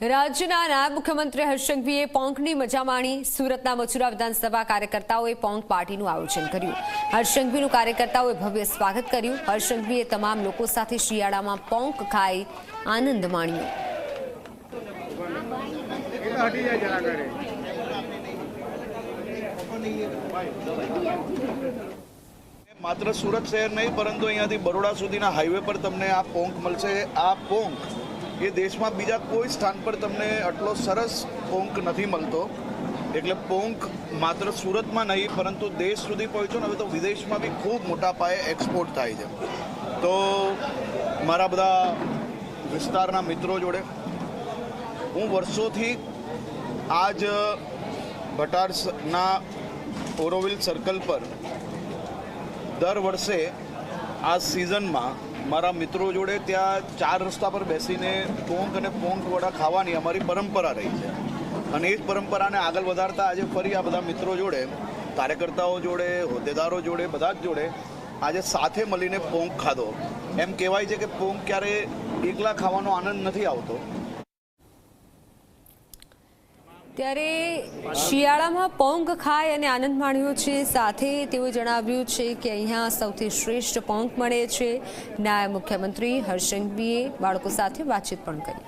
રાજ્યના નાયબ મુખ્યમંત્રી હર્ષંઘવીએ પોંકની મજા માણી. સુરતના મથુરા વિધાનસભા કાર્યકર્તાઓએ પોંક પાર્ટીનું આયોજન કર્યું. હર્ષંઘવીનું કાર્યકર્તાઓએ ભવ્ય સ્વાગત કર્યું. હર્ષંઘવીએ તમામ લોકો સાથે શિયાળામાં પોંક ખાઈ આનંદ માણ્યો. માત્ર સુરત શહેર નહીં, પરંતુ અહીંયાથી બરોડા સુધીના હાઈવે પર તમને આ પોંક મળશે. આ પોંક એ દેશમાં બીજા કોઈ સ્થાન પર તમને આટલો સરસ પોંક નથી મળતો. એટલે પોંક માત્ર સુરતમાં નહીં, પરંતુ દેશ સુધી પહોંચ્યો ને હવે તો વિદેશમાં બી ખૂબ મોટા પાયે એક્સપોર્ટ થાય છે. તો મારા બધા વિસ્તારના મિત્રો જોડે, હું વર્ષોથી આ જ ભટારના ઓરોવિલ સર્કલ પર દર વર્ષે આ સિઝનમાં મારા મિત્રો જોડે ત્યાં ચાર રસ્તા પર બેસીને પોંક અને પોંક વડા ખાવાની અમારી પરંપરા રહી છે. અને એ જ પરંપરાને આગળ વધારતા આજે ફરી આ બધા મિત્રો જોડે, કાર્યકર્તાઓ જોડે, હોદ્દેદારો જોડે, બધા જ જોડે આજે સાથે મળીને પોંક ખાધો. એમ કહેવાય છે કે પોંક ક્યારે એકલા ખાવાનો આનંદ નથી આવતો. ત્યારે શિયાળામાં પોંગ ખાય અને આનંદ માણ્યો છે. સાથે તેઓએ જણાવ્યું છે કે અહીંયા સૌથી શ્રેષ્ઠ પોંગ મળે છે. નાયબ મુખ્યમંત્રી હર્ષંઘવીએ બાળકો સાથે વાતચીત પણ કરી.